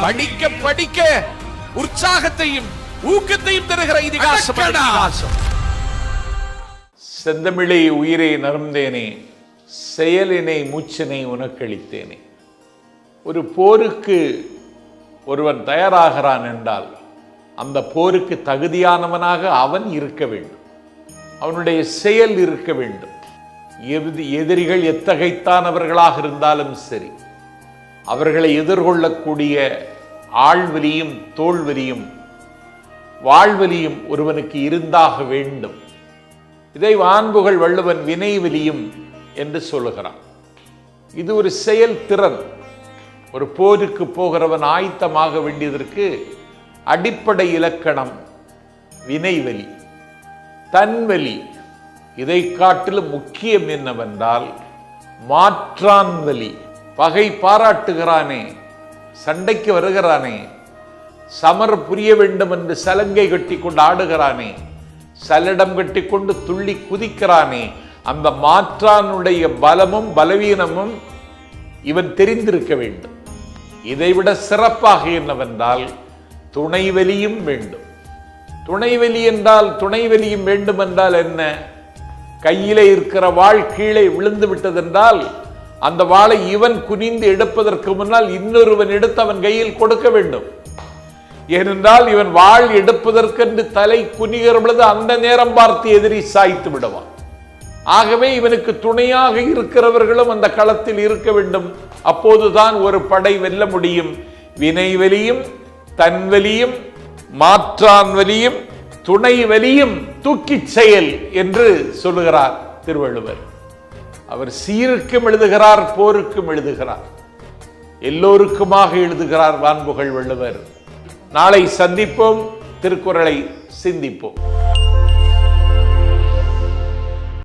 படிக்க படிக்க உற்சாகத்தையும் ஊக்கத்தையும் தருகிற இதிகாசம் செந்தமிழே உயிரை நறுந்தேனே செயலினை மூச்சினை உனக்களித்தேனே ஒரு போருக்கு ஒருவன் தயாராகிறான் என்றால் அந்த போருக்கு தகுதியானவனாக அவன் இருக்க வேண்டும். அவனுடைய செயல் இருக்க வேண்டும். எதி- எதிரிகள் எத்தகைத்தானவர்களாக இருந்தாலும் சரி. அவர்களை எதிர்கொள்ளக்கூடிய ஆள்வலியும் தோல்வலியும் வாழ்வலியும் ஒருவனுக்கு இருந்தாக வேண்டும். இதை வான்புகள் வள்ளுவன் வினைவலியும் என்று சொல்லுகிறான். இது ஒரு செயல் திறன். ஒரு போருக்கு போகிறவன் ஆயத்தமாக வேண்டியதற்கு அடிப்படை இலக்கணம் வினைவலி தன்வலி. இதை காட்டிலும் முக்கியம் என்னவென்றால் மாற்றான் வலி பகை பாராட்டுகிறானே சண்டைக்கு வருகிறானே சமர் புரிய வேண்டும் என்று சலங்கை கட்டி கொண்டு ஆடுகிறானே சலடம் கட்டி கொண்டு துள்ளி குதிக்கிறானே அந்த மாற்றானுடைய பலமும் பலவீனமும் இவன் தெரிந்திருக்க வேண்டும். இதைவிட சிறப்பாக என்னவென்றால் துணைவெளியும் வேண்டும். துணைவெளி என்றால் துணைவெளியும் வேண்டும் என்றால் என்ன? கையிலே இருக்கிற வாழ் கீழே விழுந்து விட்டதென்றால் அந்த வாளை இவன் குனிந்து எடுப்பதற்கு முன்னால் இன்னொருவன் எடுத்து அவன் கையில் கொடுக்க வேண்டும். ஏனென்றால் இவன் வாள் எடுப்பதற்கென்று தலை குனிகிற பொழுது அந்த நேரம் பார்த்து எதிரி சாய்த்து விடுவான். ஆகவே இவனுக்கு துணையாக இருக்கிறவர்களும் அந்த களத்தில் இருக்க வேண்டும். அப்போதுதான் ஒரு படை வெல்ல முடியும். வினைவலியும் தன்வலியும் மாற்றான் வலியும் துணை வலியும் தூக்கிச் செயல் என்று சொல்லுகிறார் திருவள்ளுவர். அவர் சீருக்கும் எழுதுகிறார் போருக்கும் எழுதுகிறார். எல்லோருக்குமாக எழுதுகிறார் வான்புகழ் வள்ளுவர். நாளை சந்திப்போம் திருக்குறளை சிந்திப்போம்.